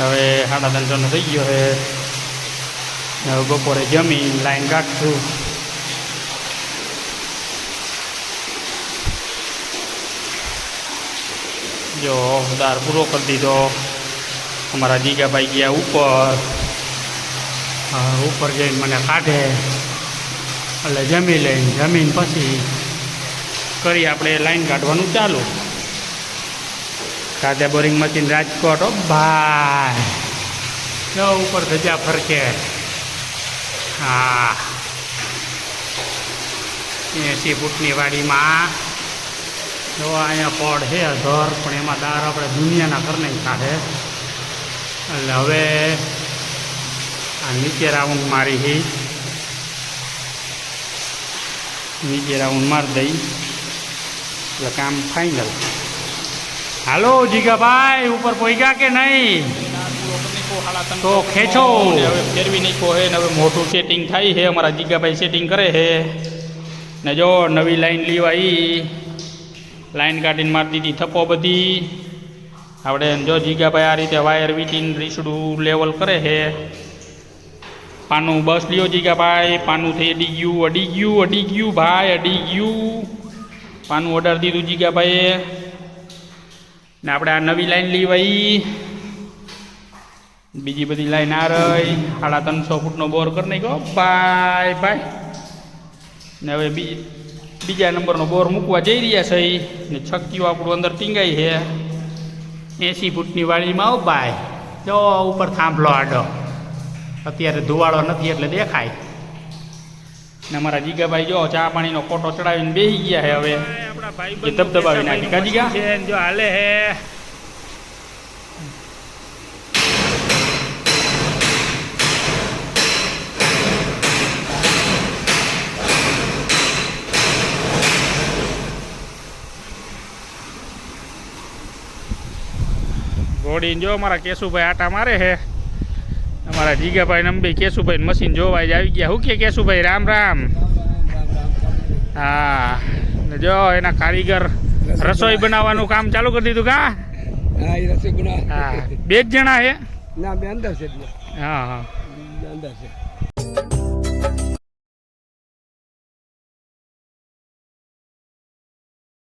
હવે સાડા ત્રણસોનો થઈ ગયો છે. હવે બપોરે જમી લાઈન કાઢશું. જો દાર પૂરો કરી દીધો. અમારા જીગાભાઈ ગયા ઉપર. ઉપર જઈને મને કાઢે. એટલે જમી લઈને જમીન પછી કરી આપણે લાઈન કાઢવાનું ચાલુ. કાદા બોરિંગ મશીન રાજકોટ ઓ ભાઈ. જો ઉપર ધજા ફરકે. હા. એસી ફૂટની વાડીમાં. જો અહીંયા પડ છે ઘર પણ એમાં દાર આપણે દુનિયાના ઘર નહીં કાઢે એટલે હવે આ નીચે રાઉન્ડ મારી હી. નીચે રાઉન્ડ મારી દઈ. એટલે કામ ફાઇનલ હાલો જીગાભાઈ ઉપર પોઈગા કે નહીં તો ખેંચો. હવે ફેરવી નાખ્યો હે ને હવે મોટું સેટિંગ થાય છે અમારા જીગાભાઈ સેટિંગ કરે છે ને જો નવી લાઈન લેવાઈ લાઈન કાઢીને મારી દીધી થપ્પો બધી આપણે જો જીગાભાઈ આ રીતે વાયર વીટીને રીસડું લેવલ કરે છે પાનું બસ લ્યો જીગાભાઈ પાનું થઈ અડી ગયું અડી ગયું અડી ગયું ભાઈ અડી ગયું પાનું ઓર્ડર દીધું જીગાભાઈએ ને આપણે આ નવી લાઈન લેવાઈ બીજી બધી લાઈન આ રહી. સાડા ત્રણસો ફૂટનો બોર કરી નાખ્યો. ભાઈ ભાઈ ને હવે બી, બીજા નંબરનો બોર મૂકવા જઈ રહ્યા છે. ને છક્કીઓ આપણું અંદર ટીંગાઈ છે. એસી ફૂટની વાડીમાં આવ ભાઈ જો, ઉપર થાંભલો આડો. અત્યારે ધુવાળો નથી એટલે દેખાય. ને અમારા જીગાભાઈ જો ચા પાણીનો કોટો ચડાવીને બેસી ગયા છે હવે. એ ધબધબાવી નાખી કા જીગા જો હાલે હે. ઘોડીને જો મારા કેશુભાઈ આટા મારે છે અમારા જીગાભાઈ નંબી કેશુભાઈ મશીન જોવા જ આવી ગયા. હું કે કેશુભાઈ રામ રામ. હા ને જો એના કારીગર રસોઈ બનાવવાનું કામ ચાલુ કરી દીધું કા? હા બે જ જણા હે? ના બે અંદર છે હા હા. અંદર છે.